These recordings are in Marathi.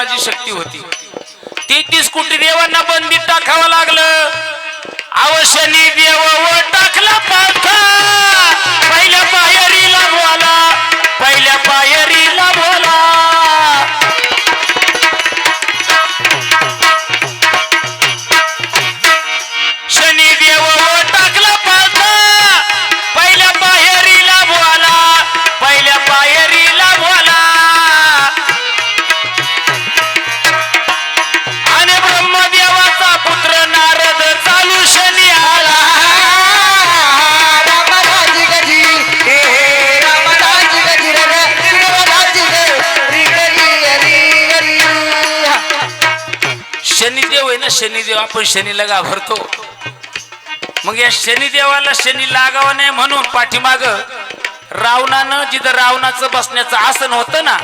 रावणाची शक्ती होती. शनिदेव आहे ना शनिदेव आपण शनीला घाबरतो. मग या शनिदेवाला शनी लागावा नाही म्हणून पाठीमाग रावणानं जिथं रावणाचं बसण्याचं आसन होतं ना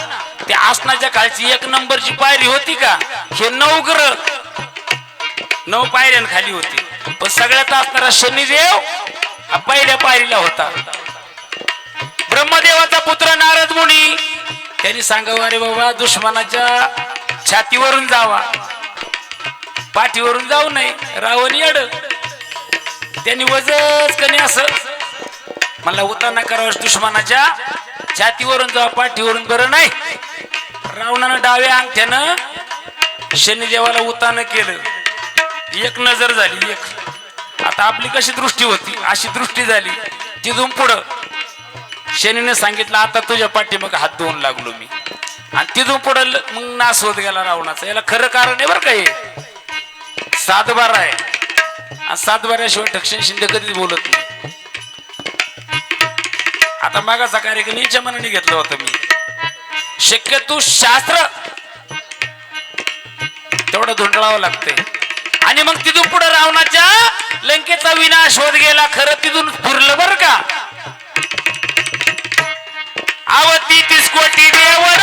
त्या आसनाच्या खालची एक नंबरची पायरी होती का हे नऊ ग्रह नऊ पायऱ्यांखाली होती. पण सगळ्यात असणारा शनिदेव हा पहिल्या पायरीला होता. ब्रह्मदेवाचा पुत्र नारद मुनी त्यांनी सांगावं अरे बाबा दुश्मनाच्या छातीवरून जावा. पाठीवरून जाऊ नये रावण येड. त्यांनी वजच कनी असं. मला उताना करावं दुश्मनाच्या छातीवरून जाऊ पाठीवरून बरं नाही. रावणानं डाव्या अंगठ्यानं शनिदेवाला उतानं केलं. एक नजर झाली एक. आता आपली कशी दृष्टी होती? अशी दृष्टी झाली. तिथून पुढं शनीने सांगितलं आता तुझ्या पाठी मग हात धुवून लागलो मी. आणि तिथून पुढं ल- मग नाश होत गेला रावणाचा. याला खरं कारण आहे बरं का हे? सातबारा आहे. आणि सातबाऱ्याशिवाय ठक्षण शिंदे कधीच बोलत नाही. आता मागाचा कार्यक्रम याच्या मनाने घेतला होता मी. शक्यतो शास्त्र तेवढं धुंडळावं लागतंय. आणि मग तिथून पुढे रावणाच्या लंकेचा विनाश होत गेला. खरं तिथून फिरलं बर का? आवती तिसकोटी देव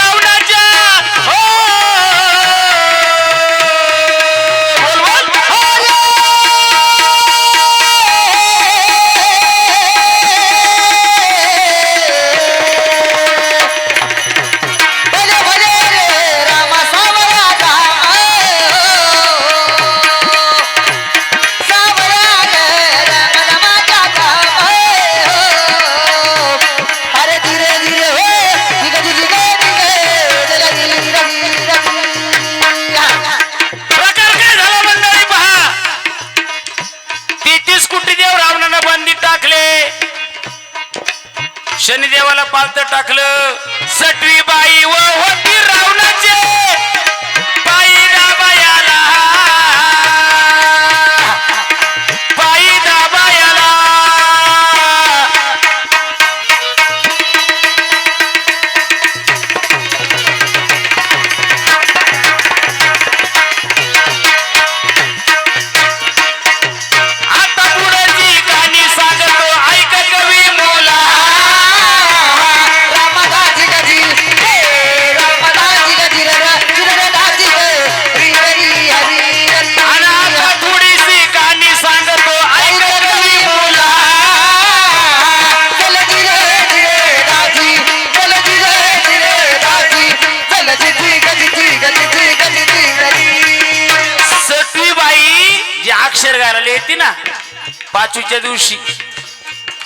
पाचवीच्या दिवशी.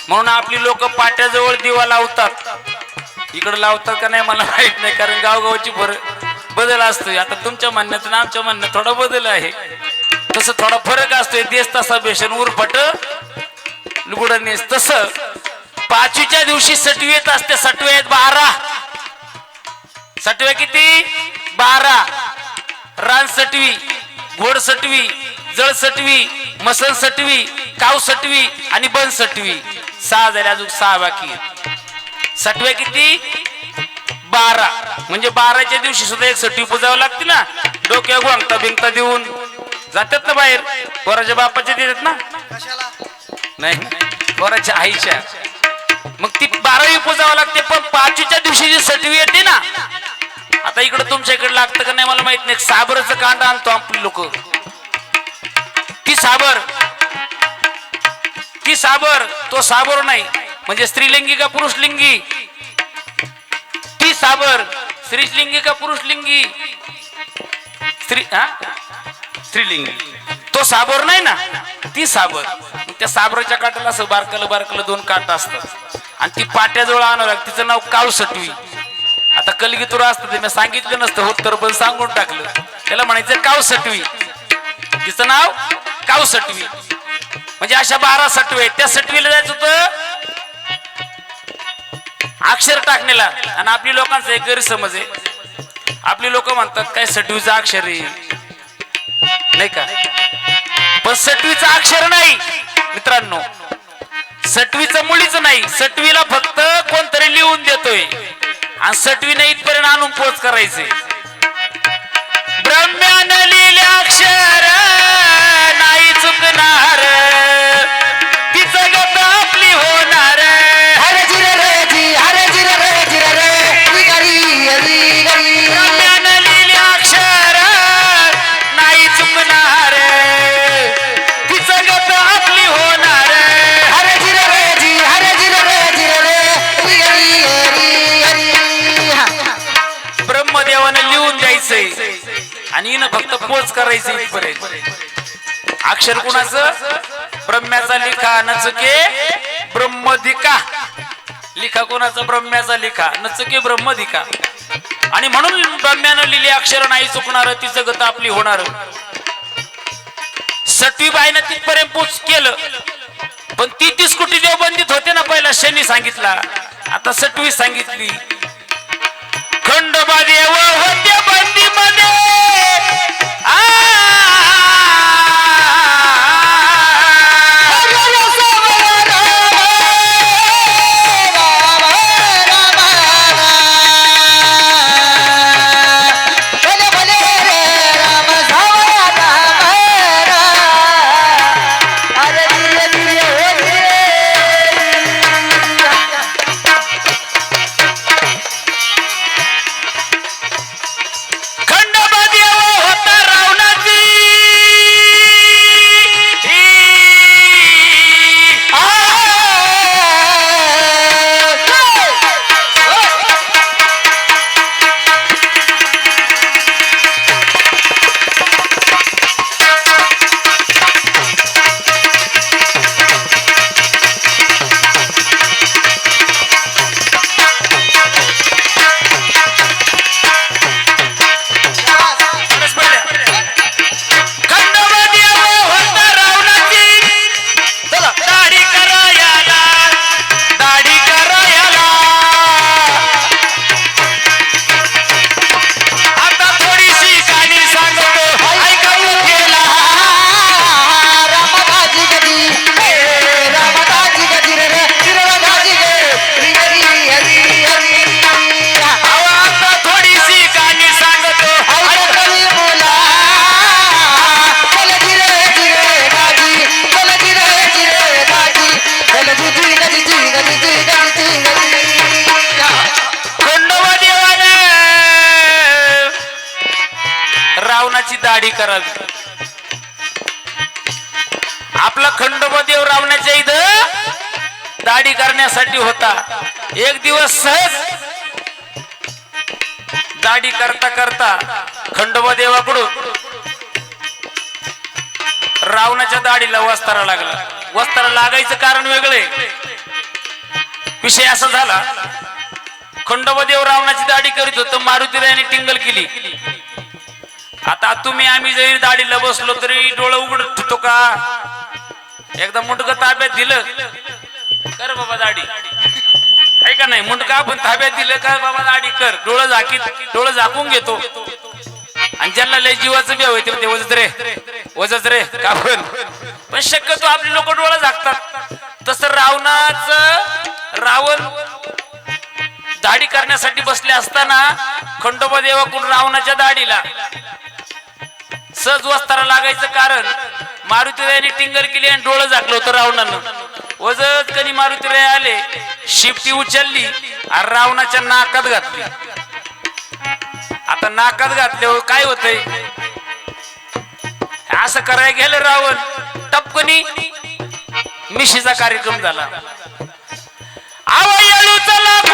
म्हणून आपली लोक पाट्याजवळ दिवा लावतात. इकडे लावतात का नाही मला माहीत नाही कारण गावगावची भर बदल असतोय. आता तुमच्या म्हणण्यात आणि आमच्या म्हणण्यात थोडा बदल आहे. तसं थोडा फरक असतोय. देश तसा बेशन उरफट लुगडनेस तस. पाचवीच्या दिवशी सटवी येत असते सटवे आहेत बारा. सटवे किती? बारा. रान सटवी घोड सटवी जळ सटवी मसल सटवी काव सटवी आणि बन सटवी सहा झाले अजून सहा बाकी सटव्या किती? बारा. म्हणजे बाराच्या दिवशी सुद्धा एक सटवी पुजावं लागते ना. डोक्या गोंगता बिंगता देऊन. जातात ना बाहेर? पोराच्या बापाच्या देतात ना? नाही पोराच्या आईच्या. मग ती बारावी पुजावं लागते पण पाचवीच्या दिवशी जी सटवी येते ना. आता इकडे तुमच्या इकडे लागतं का नाही मला माहीत नाही. साबरचं कांड आणतो आपली लोक. ती साबर. ती साबर तो साबर नाही. म्हणजे स्त्रीलिंगी का पुरुषलिंगी? ती साबर स्त्रीलिंगी का पुरुषलिंगी? स्त्री हा? स्त्रीलिंगी. तो साबर नाही ना? ती साबर. त्या साबराच्या काट्याला असं बारकलं बारकलं दोन काट असतात. आणि ती पाट्याजवळ आणावं लागतं. तिचं नाव कावसटवी आता कलगीतुरा असतं ते. मी सांगितलं नसतं होत तर पण सांगून टाकलं. त्याला म्हणायचं कावसटवी तिचं नाव कावसटवी म्हणजे अशा बारा सटवे आहेत. त्या सटवीला जायचं होतं. अक्षर टाकण्याला आणि आपली लोकांचा एक गैरसमज आहे. आपली लोक म्हणतात काय सटवीचं अक्षर आहे? नाही का? पण सटवीचं अक्षर नाही मित्रांनो. सटवीचं मुळीच नाही. सटवीला फक्त कोणतरी लिहून देतोय. आणि सटवीने इथपर्यंत आणून पोच करायचे. ब्रह्म्यानं लिहिले अक्षर नाही चुकणार. आणि हिनं फक्त पोच करायचं इथपर्यंत. अक्षर कुणाचं? ब्रह्म्याचा लिखा नचके ब्रह्मदिका लिखा कोणाचा? ब्रह्म्याचा लिखा नचके ब्रह्मदिका आणि म्हणून ब्रह्म्यानं लिहिली अक्षर नाही चुकणार ती जगत आपली होणार. सटवी बाईनं तिथपर्यंत पोच केलं. पण ती तीस कोटी देव बंदित होते ना पहिला शनी सांगितला. आता सटवी सांगितली. खंडोबा देव होते बंदी मध्ये रावणाची दाढी करावी आपला खंडोबा देव रावणाच्या इथं दाढी करण्यासाठी होता. एक दिवस सहज दाढी करता करता खंडोबा देवाकडून रावणाच्या दाढीला वस्तारा लागला. वस्तारा लागायचं कारण वेगळे. विषय असा झाला खंडोबादेव रावणाची दाढी करीत होतो मारुतीरायाने टिंगल केली. आता तुम्ही आम्ही जरी दाढीला बसलो तरी डोळं उघड ठेवतो का? एकदा मुंडक ताब्यात दिलं. कर बाबा दाढी. आहे का नाही? मुंडका आपण ताब्यात दिलं का बाबा दाढी कर. डोळं झाकीत डोळं झाकून घेतो. आणि ज्यांना लय जीवाचं बी होते ते वजत रे वजत रे. का पण? पण शक्यतो आपले लोक डोळं झाकतात. तसं रावणाचं रावण दाढी करण्यासाठी बसले असताना खंडोबा देवाकडून रावणाच्या दाढीला सहज वस्तारा लागायचं कारण मारुतीरायाने टिंगर केली आणि डोळं झाकलं होतं रावणानं. वजत कधी मारुतीराय आले शिफ्टी उचलली आणि रावणाच्या नाकात घातली. आता नाकात घातल्यावर काय होतंय? असं करायला गेलं रावण टपकनी मिशीचा कार्यक्रम झाला. आवाज चला.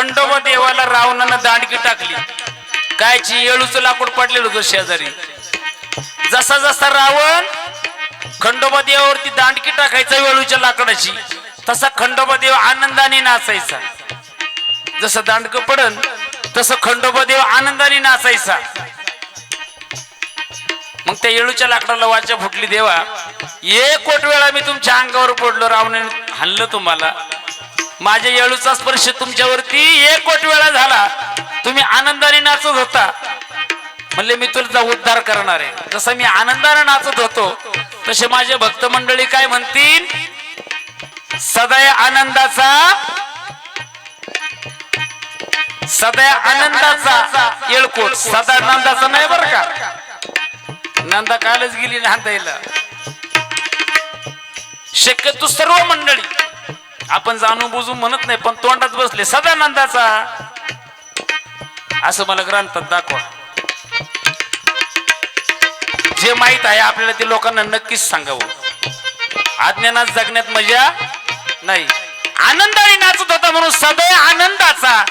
खंडोबा देवाला रावणांना दांडकी टाकली. कायची येळूचं लाकूड पडलेलं होतं शेजारी. जसा जसा रावण खंडोबा देवावरती दांडकी टाकायचा वेळूच्या लाकडाची तसा खंडोबा देव आनंदाने नाचायचा. जसं दांडक पडन तसं खंडोबा देव आनंदाने नाचायचा. मग त्या येळूच्या लाकडाला वाचा फुटली देवा. एक कोट वेळा मी तुमच्या अंगावर पडलो रावणाने हल्लं तुम्हाला. माझ्या येळूचा स्पर्श तुमच्यावरती एक कोट वेळा झाला. तुम्ही आनंदाने नाचत होता. म्हणले मी तुझा उद्धार करणार आहे. जसं मी आनंदाने नाचत होतो तसे माझे भक्त मंडळी काय म्हणतील? सदैव आनंदाचा सदैव आनंदाचा येळकोट. सदा आनंदाचा नाही बर का? नंदा कालच गेली नांदायला. शक्यतो सर्व मंडळी आपण जाणून बुजून म्हणत नाही पण तोंडात बसले. सदानंदाचा. असं मला ग्रंथात दाखवा. जे माहीत आहे आपल्याला ते लोकांना नक्कीच सांगावं. अज्ञानात जगण्यात मजा नाही. आनंदाने नाचत होता म्हणून सदैव आनंदाचा.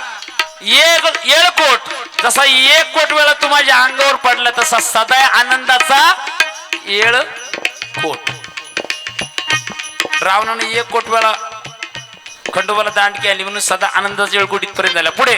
एक येळकोट जसा एक कोट वेळा तू माझ्या अंगावर पडला तसा सदैव आनंदाचा येळ कोट. रावणाने एक कोट वेळा खंडोबाला दांडकी आली म्हणून सदा आनंदाच्या वेळ इथपर्यंत झाला. पुढे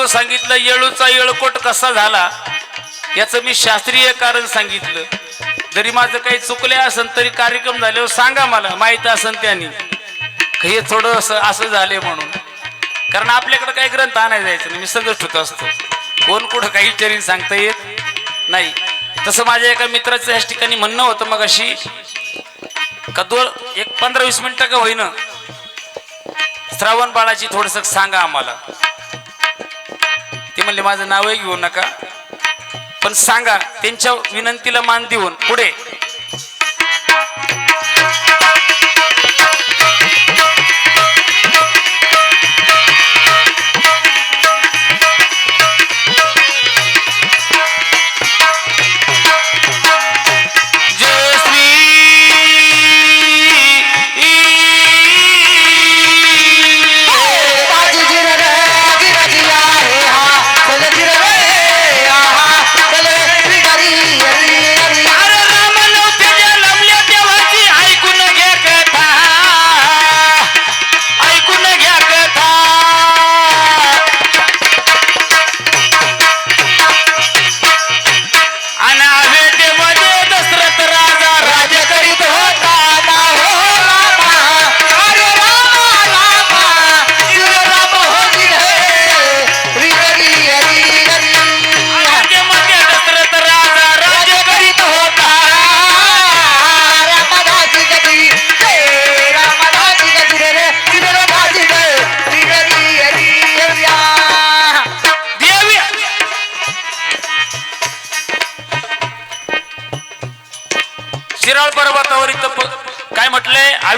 महत्त्व सांगितलं येळूचा येळकोट कसा झाला? याचं मी शास्त्रीय कारण सांगितलं. जरी माझं काही चुकले असेल तरी कार्यक्रम झाल्यावर सांगा मला माहीत असेल त्यांनी. हे थोडं असं असं झाले म्हणून. कारण आपल्याकडे काही ग्रंथ आणायला जायचं नाही मी सगळं ठेवत असतो. कोण कुठं काही विचारीन सांगता येत नाही. तसं माझ्या एका मित्राचं याच ठिकाणी म्हणणं होतं मग अशी का दोन एक पंधरा वीस मिनिटं का होईना? श्रावण बाळाची थोडस सांगा आम्हाला. ते म्हणले माझं नावही घेऊ नका. पण सांगा त्यांच्या विनंतीला मान देऊन पुढे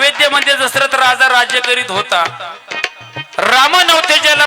म्हटलंय म्हणजे दशरथ राजा राज्य करीत होता. राम नव्हते ज्याला